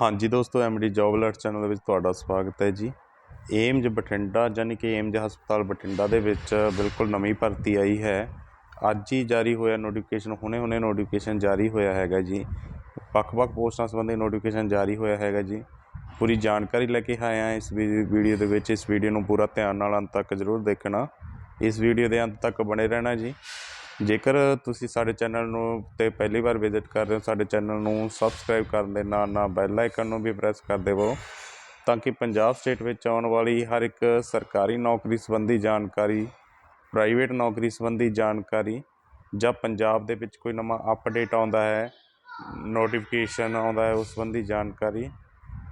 ਹਾਂਜੀ ਦੋਸਤੋ MD job alert channel ਦੇ ਵਿੱਚ ਤੁਹਾਡਾ ਸਵਾਗਤ ਹੈ ਜੀ। ਏਮਜ ਬਠਿੰਡਾ ਯਾਨੀ ਕਿ ਏਮਜ ਹਸਪਤਾਲ ਬਠਿੰਡਾ ਦੇ ਵਿੱਚ ਬਿਲਕੁਲ ਨਵੀਂ ਭਰਤੀ ਆਈ ਹੈ। ਅੱਜ ਹੀ ਜਾਰੀ ਹੋਇਆ ਨੋਟੀਫਿਕੇਸ਼ਨ ਹੁਣੇ-ਹੁਣੇ ਨੋਟੀਫਿਕੇਸ਼ਨ ਜਾਰੀ ਹੋਇਆ ਹੈਗਾ ਜੀ। ਵੱਖ-ਵੱਖ ਪੋਸਟਾਂ ਸੰਬੰਧੀ ਨੋਟੀਫਿਕੇਸ਼ਨ ਜਾਰੀ ਹੋਇਆ ਹੈਗਾ ਜੀ। ਪੂਰੀ ਜਾਣਕਾਰੀ ਲੈ ਕੇ ਆਇਆ ਹਾਂ ਇਸ ਵੀਡੀਓ ਦੇ ਵਿੱਚ। ਇਸ ਵੀਡੀਓ ਨੂੰ ਪੂਰਾ ਧਿਆਨ ਨਾਲ ਅੰਤ ਤੱਕ ਜ਼ਰੂਰ ਦੇਖਣਾ। ਇਸ ਵੀਡੀਓ ਦੇ ਅੰਤ ਤੱਕ ਬਣੇ ਰਹਿਣਾ ਜੀ। ਜੇਕਰ ਤੁਸੀਂ ਸਾਡੇ ਚੈਨਲ ਨੂੰ ਤੇ ਪਹਿਲੀ ਵਾਰ ਵਿਜ਼ਿਟ ਕਰ ਰਹੇ ਹੋ, ਸਾਡੇ ਚੈਨਲ ਨੂੰ ਸਬਸਕ੍ਰਾਈਬ ਕਰਨ ਦੇ ਨਾਲ ਨਾਲ ਬੈਲ ਆਈਕਨ ਨੂੰ ਵੀ ਪ੍ਰੈਸ ਕਰ ਦੇਵੋ, ਤਾਂ ਕਿ ਪੰਜਾਬ ਸਟੇਟ ਵਿੱਚ ਆਉਣ ਵਾਲੀ ਹਰ ਇੱਕ ਸਰਕਾਰੀ ਨੌਕਰੀ ਸੰਬੰਧੀ ਜਾਣਕਾਰੀ ਪ੍ਰਾਈਵੇਟ ਨੌਕਰੀ ਸੰਬੰਧੀ ਜਾਣਕਾਰੀ ਜਾਂ ਪੰਜਾਬ ਦੇ ਵਿੱਚ ਕੋਈ ਨਵਾਂ ਅਪਡੇਟ ਆਉਂਦਾ ਹੈ ਨੋਟੀਫਿਕੇਸ਼ਨ ਆਉਂਦਾ ਹੈ, ਉਸ ਸੰਬੰਧੀ ਜਾਣਕਾਰੀ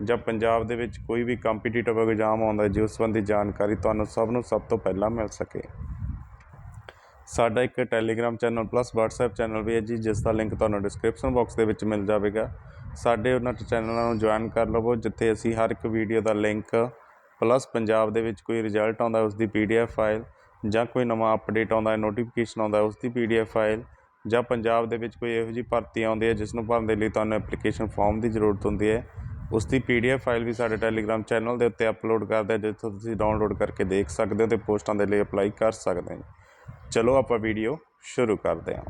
ਜਾਂ ਪੰਜਾਬ ਦੇ ਵਿੱਚ ਕੋਈ ਵੀ ਕੰਪੀਟੀਟਿਵ ਐਗਜ਼ਾਮ ਆਉਂਦਾ ਹੈ, ਜੀ ਉਸ ਸੰਬੰਧੀ ਜਾਣਕਾਰੀ ਤੁਹਾਨੂੰ ਸਭ ਨੂੰ ਸਭ ਤੋਂ ਪਹਿਲਾਂ ਮਿਲ ਸਕੇ। ਸਾਡਾ ਇੱਕ Telegram channel plus WhatsApp channel ਵੀ ਹੈ ਜੀ, ਜਿਸ ਦਾ ਲਿੰਕ ਤੁਹਾਨੂੰ ਡਿਸਕ੍ਰਿਪਸ਼ਨ ਬਾਕਸ ਦੇ ਵਿੱਚ ਮਿਲ ਜਾਵੇਗਾ। ਸਾਡੇ ਉਹਨਾਂ ਚੈਨਲਾਂ ਨੂੰ ਜੁਆਇਨ ਕਰ ਲਵੋ, ਜਿੱਥੇ ਅਸੀਂ ਹਰ ਇੱਕ ਵੀਡੀਓ ਦਾ ਲਿੰਕ ਪਲੱਸ ਪੰਜਾਬ ਦੇ ਵਿੱਚ ਕੋਈ ਰਿਜ਼ਲਟ ਆਉਂਦਾ ਉਸ ਦੀ ਪੀਡੀਐਫ ਫਾਈਲ ਜਾਂ ਕੋਈ ਨਵਾਂ ਅਪਡੇਟ ਆਉਂਦਾ ਹੈ ਨੋਟੀਫਿਕੇਸ਼ਨ ਆਉਂਦਾ ਉਸ ਦੀ ਪੀਡੀਐਫ ਫਾਈਲ ਜਾਂ ਪੰਜਾਬ ਦੇ ਵਿੱਚ ਕੋਈ ਇਹੋ ਜਿਹੀ ਭਰਤੀ ਆਉਂਦੀ ਹੈ, ਜਿਸ ਨੂੰ ਭਰਨ ਦੇ ਲਈ ਤੁਹਾਨੂੰ ਐਪਲੀਕੇਸ਼ਨ ਫਾਰਮ ਦੀ ਜ਼ਰੂਰਤ ਹੁੰਦੀ ਹੈ। ਉਸ ਦੀ ਪੀਡੀਐਫ ਫਾਈਲ ਵੀ ਸਾਡੇ ਟੈਲੀਗ੍ਰਾਮ ਚੈਨਲ ਦੇ ਉੱਤੇ ਅਪਲੋਡ ਕਰਦੇ ਹਾਂ ਜਿੱਥੋਂ ਤੁਸੀਂ ਡਾਊਨਲੋਡ ਕਰਕੇ ਦੇਖ ਸਕਦੇ ਹੋ ਤੇ ਪੋਸਟਾਂ ਦੇ ਲਈ ਅਪਲਾਈ ਕਰ ਸਕਦੇ ਹੋ। ਚਲੋ ਆਪਾਂ ਵੀਡੀਓ ਸ਼ੁਰੂ ਕਰਦੇ ਹਾਂ।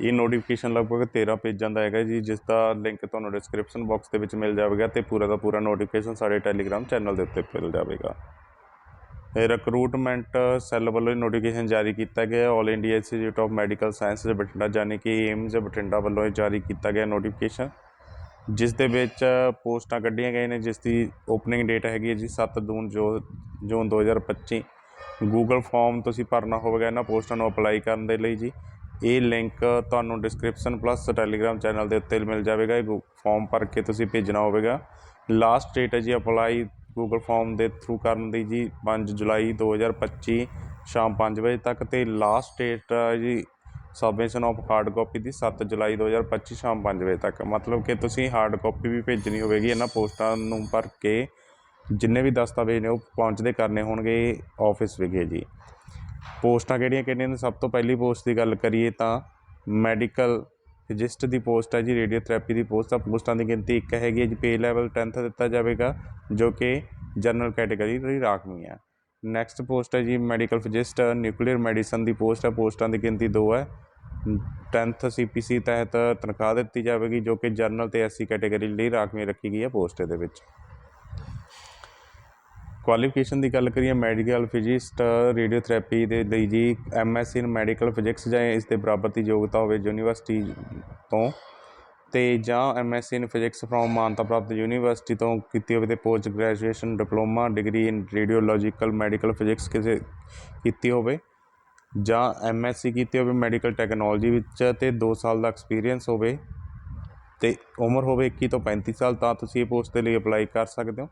ਇਹ ਨੋਟੀਫਿਕੇਸ਼ਨ ਲਗਭਗ 13 ਪੇਜਾਂ ਦਾ ਹੈਗਾ ਜੀ, ਜਿਸ ਦਾ ਲਿੰਕ ਤੁਹਾਨੂੰ ਡਿਸਕ੍ਰਿਪਸ਼ਨ ਬਾਕਸ ਦੇ ਵਿੱਚ ਮਿਲ ਜਾਵੇਗਾ ਤੇ ਪੂਰਾ ਦਾ ਪੂਰਾ ਨੋਟੀਫਿਕੇਸ਼ਨ ਸਾਡੇ ਟੈਲੀਗ੍ਰਾਮ ਚੈਨਲ ਦੇ ਉੱਤੇ ਮਿਲ ਜਾਵੇਗਾ। ਰਿਕਰੂਟਮੈਂਟ ਸੈੱਲ ਵੱਲੋਂ ਨੋਟੀਫਿਕੇਸ਼ਨ ਜਾਰੀ ਕੀਤਾ ਗਿਆ All India Institute of Medical Sciences Bathinda ਯਾਨੀ ਕਿ ਏਮਜ਼ ਬਠਿੰਡਾ ਵੱਲੋਂ ਜਾਰੀ ਕੀਤਾ ਗਿਆ ਨੋਟੀਫਿਕੇਸ਼ਨ ਜਿਸ ਦੇ ਵਿੱਚ ਪੋਸਟਾਂ ਕੱਢੀਆਂ ਗਈਆਂ ਨੇ, ਜਿਸ ਦੀ ਓਪਨਿੰਗ ਡੇਟ ਹੈਗੀ ਹੈ ਜੀ 7 ਜੂਨ ਜੋ, ਜੂਨ 2025 ਗੂਗਲ ਫਾਰਮ ਤੁਸੀਂ ਭਰਨਾ ਹੋਵੇਗਾ ਇਹਨਾਂ ਪੋਸਟਾਂ ਨੂੰ ਅਪਲਾਈ ਕਰਨ ਦੇ ਲਈ ਜੀ। ਇਹ ਲਿੰਕ ਤੁਹਾਨੂੰ ਡਿਸਕ੍ਰਿਪਸ਼ਨ ਪਲੱਸ ਟੈਲੀਗ੍ਰਾਮ ਚੈਨਲ ਦੇ ਉੱਤੇ ਮਿਲ ਜਾਵੇਗਾ। ਇਹ ਫਾਰਮ ਭਰ ਕੇ ਤੁਸੀਂ ਭੇਜਣਾ ਹੋਵੇਗਾ। ਲਾਸਟ ਡੇਟ ਹੈ ਜੀ ਅਪਲਾਈ ਗੂਗਲ ਫਾਰਮ ਦੇ ਥਰੂ ਕਰਨ ਦੀ ਜੀ 5 ਜੁਲਾਈ 2025 ਸ਼ਾਮ 5 ਵਜੇ ਤੱਕ ਤੇ ਲਾਸਟ ਡੇਟ ਜੀ ਸਬਮਿਸ਼ਨ ਆਫ ਹਾਰਡ ਕਾਪੀ ਦੀ 7 ਜੁਲਾਈ 2025 ਸ਼ਾਮ 5 ਵਜੇ ਤੱਕ। ਮਤਲਬ ਕਿ ਤੁਸੀਂ ਹਾਰਡ ਕਾਪੀ ਵੀ ਭੇਜਣੀ ਹੋਵੇਗੀ ਇਹਨਾਂ ਪੋਸਟਾਂ ਨੂੰ ਭਰ ਕੇ। ਜਿੰਨੇ ਵੀ ਦਸਤਾਵੇਜ਼ ਨੇ ਉਹ ਪਹੁੰਚਦੇ ਕਰਨੇ ਹੋਣਗੇ ਆਫਿਸ ਵਿਖੇ ਜੀ। ਪੋਸਟਾਂ ਕਿਹੜੀਆਂ ਕਿਹੜੀਆਂ ਨੇ? ਸਭ ਤੋਂ ਪਹਿਲੀ ਪੋਸਟ ਦੀ ਗੱਲ ਕਰੀਏ ਤਾਂ ਮੈਡੀਕਲ ਫਿਜਿਸਟ ਦੀ ਪੋਸਟ ਹੈ ਜੀ, ਰੇਡੀਓਥੈਰੇਪੀ ਦੀ ਪੋਸਟ। ਆ ਪੋਸਟਾਂ ਦੀ ਗਿਣਤੀ ਇੱਕ ਹੈਗੀ ਹੈ ਜੀ, ਪੇ ਲੈਵਲ 10th ਦਿੱਤਾ ਜਾਵੇਗਾ, ਜੋ ਕਿ ਜਨਰਲ ਕੈਟਾਗਰੀ ਲਈ ਰਾਖਵੀਂ ਹੈ। ਨੈਕਸਟ ਪੋਸਟ ਹੈ ਜੀ, ਮੈਡੀਕਲ ਫਿਜਿਸਟ ਨਿਊਕਲੀਅਰ ਮੈਡੀਸਨ ਦੀ ਪੋਸਟ ਹੈ। ਪੋਸਟਾਂ ਦੀ ਗਿਣਤੀ ਦੋ ਹੈ। 10th ਸੀਪੀਸੀ ਤਹਿਤ ਤਨਖਾਹ ਦਿੱਤੀ ਜਾਵੇਗੀ, ਜੋ ਕਿ ਜਨਰਲ ਤੇ ਐਸਸੀ ਕੈਟਾਗਰੀ ਲਈ ਰਾਖਵੀਂ ਰੱਖੀ ਗਈ ਹੈ ਪੋਸਟ ਦੇ ਵਿੱਚ। ਕੁਆਲੀਫਿਕੇਸ਼ਨ ਦੀ ਗੱਲ ਕਰੀਏ ਮੈਡੀਕਲ ਫਿਜ਼ਿਸਟ ਰੇਡੀਓਥੈਰੇਪੀ ਦੇ ਲਈ ਜੀ ਐਮਐਸਸੀ ਇਨ ਮੈਡੀਕਲ ਫਿਜ਼ਿਕਸ ਜਾਂ ਇਸ ਦੇ ਬਰਾਬਰ ਦੀ ਯੋਗਤਾ ਹੋਵੇ ਯੂਨੀਵਰਸਿਟੀ ਤੋਂ ਤੇ ਜਾਂ ਐਮਐਸਸੀ ਇਨ ਫਿਜ਼ਿਕਸ ਫਰੋਮ ਮਾਨਤਾ ਪ੍ਰਾਪਤ ਯੂਨੀਵਰਸਿਟੀ ਤੋਂ ਕੀਤੀ ਹੋਵੇ ਤੇ post graduation diploma degree in radiological medical physics ਕਿਸੇ ਕੀਤੀ ਹੋਵੇ ਜਾਂ ਐਮਐਸਸੀ ਕੀਤੀ ਹੋਵੇ ਮੈਡੀਕਲ ਟੈਕਨੋਲੋਜੀ ਵਿੱਚ ਤੇ 2 ਸਾਲ ਦਾ ਐਕਸਪੀਰੀਅੰਸ ਹੋਵੇ ਤੇ ਉਮਰ ਹੋਵੇ 21 ਤੋਂ 35 ਸਾਲ, ਤਾਂ ਤੁਸੀਂ ਇਹ ਪੋਸਟ ਦੇ ਲਈ ਅਪਲਾਈ ਕਰ ਸਕਦੇ ਹੋ।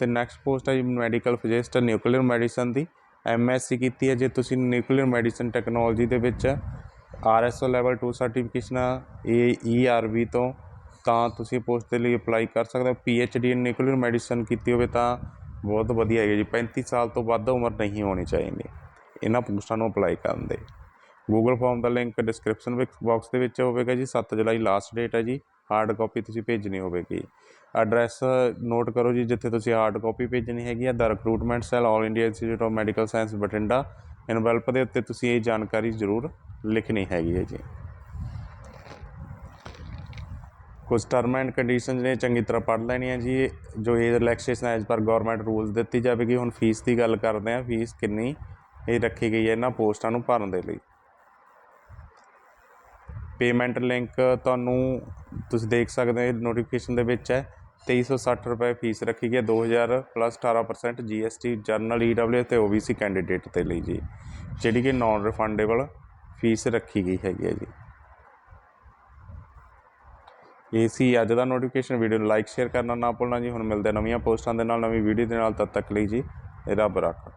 ਤੇ ਨੈਕਸਟ ਪੋਸਟ ਹੈ ਜੀ ਮੈਡੀਕਲ ਫਿਜ਼ਿਸਟ ਨਿਊਕਲੀਅਰ ਮੈਡੀਸਨ ਦੀ। ਐਮਐਸਸੀ ਕੀਤੀ ਹੈ ਜੇ ਤੁਸੀਂ ਨਿਊਕਲੀਅਰ ਮੈਡੀਸਨ ਟੈਕਨੋਲੋਜੀ ਦੇ ਵਿੱਚ ਆਰਐਸਓ ਲੈਵਲ 2 ਸਰਟੀਫਿਕੇਸ਼ਨ ਏ ਈਆਰਵੀ ਤੋਂ, ਤਾਂ ਤੁਸੀਂ ਪੋਸਟ ਦੇ ਲਈ ਅਪਲਾਈ ਕਰ ਸਕਦੇ ਹੋ। ਪੀਐਚਡੀ ਇਨ ਨਿਊਕਲੀਅਰ ਮੈਡੀਸਨ ਕੀਤੀ ਹੋਵੇ ਤਾਂ ਬਹੁਤ ਵਧੀਆ ਹੈ ਜੀ। 35 ਸਾਲ ਤੋਂ ਵੱਧ ਉਮਰ ਨਹੀਂ ਹੋਣੀ ਚਾਹੀਦੀ। ਇਹਨਾਂ ਪੋਸਟਾਂ ਨੂੰ ਅਪਲਾਈ ਕਰਨ ਦੇ। ਗੂਗਲ ਫਾਰਮ ਦਾ ਲਿੰਕ ਡਿਸਕ੍ਰਿਪਸ਼ਨ ਵਿੱਚ ਬਾਕਸ ਦੇ ਵਿੱਚ ਹੋਵੇਗਾ ਜੀ। 7 ਜੁਲਾਈ ਲਾਸਟ ਡੇਟ ਹੈ ਜੀ। ਹਾਰਡ ਕਾਪੀ ਤੁਸੀਂ ਭੇਜਣੀ ਹੋਵੇਗੀ। ਐਡਰੈਸ ਨੋਟ ਕਰੋ ਜੀ, ਜਿੱਥੇ ਤੁਸੀਂ ਹਾਰਡ ਕਾਪੀ ਭੇਜਣੀ ਹੈਗੀ ਆ। ਦਾ recruitment cell all India institute of medical science Bathinda. Envelope ਦੇ ਉੱਤੇ ਤੁਸੀਂ ਇਹ ਜਾਣਕਾਰੀ ਜ਼ਰੂਰ ਲਿਖਣੀ ਹੈਗੀ ਹੈ ਜੀ। ਕੁਝ ਟਰਮ ਐਂਡ ਕੰਡੀਸ਼ਨਸ ਨੇ, ਚੰਗੀ ਤਰ੍ਹਾਂ ਪੜ੍ਹ ਲੈਣੀਆਂ ਜੀ। ਜੋ ਇਹ relaxation as per government rules ਦਿੱਤੀ ਜਾਵੇਗੀ। ਹੁਣ ਫੀਸ ਦੀ ਗੱਲ ਕਰਦੇ ਹਾਂ। ਫੀਸ ਕਿੰਨੀ ਇਹ ਰੱਖੀ ਗਈ ਹੈ ਇਹਨਾਂ ਪੋਸਟਾਂ ਨੂੰ ਭਰਨ ਦੇ ਲਈ। ਪੇਮੈਂਟ ਲਿੰਕ ਤੁਹਾਨੂੰ ਤੁਸੀਂ ਦੇਖ ਸਕਦੇ ਹੋ ਨੋਟੀਫਿਕੇਸ਼ਨ ਦੇ ਵਿੱਚ ਹੈ। 2360 ਰੁਪਏ ਫੀਸ ਰੱਖੀ ਗਈ ਹੈ 2000 ਪਲੱਸ 18% GST ਜਰਨਲ EW ਤੇ OBC ਕੈਂਡੀਡੇਟ ਦੇ ਲਈ ਜੀ। ਜਿਹੜੀ ਕਿ ਨਾਨ ਰਿਫੰਡੇਬਲ ਫੀਸ ਰੱਖੀ ਗਈ ਹੈਗੀ ਹੈ ਜੀ। ਇਹ ਅੱਜ ਦਾ ਨੋਟੀਫਿਕੇਸ਼ਨ ਵੀਡੀਓ ਨੂੰ ਲਾਈਕ ਸ਼ੇਅਰ ਕਰਨਾ ਨਾ ਭੁੱਲਣਾ ਜੀ। ਹੁਣ ਮਿਲਦੇ ਨਵੀਆਂ ਪੋਸਟਾਂ ਦੇ ਨਾਲ, ਨਵੀਂ ਵੀਡੀਓ ਦੇ ਨਾਲ। ਤਦ ਤੱਕ ਲਈ ਜੀ, ਰੱਬ ਰੱਖਾ।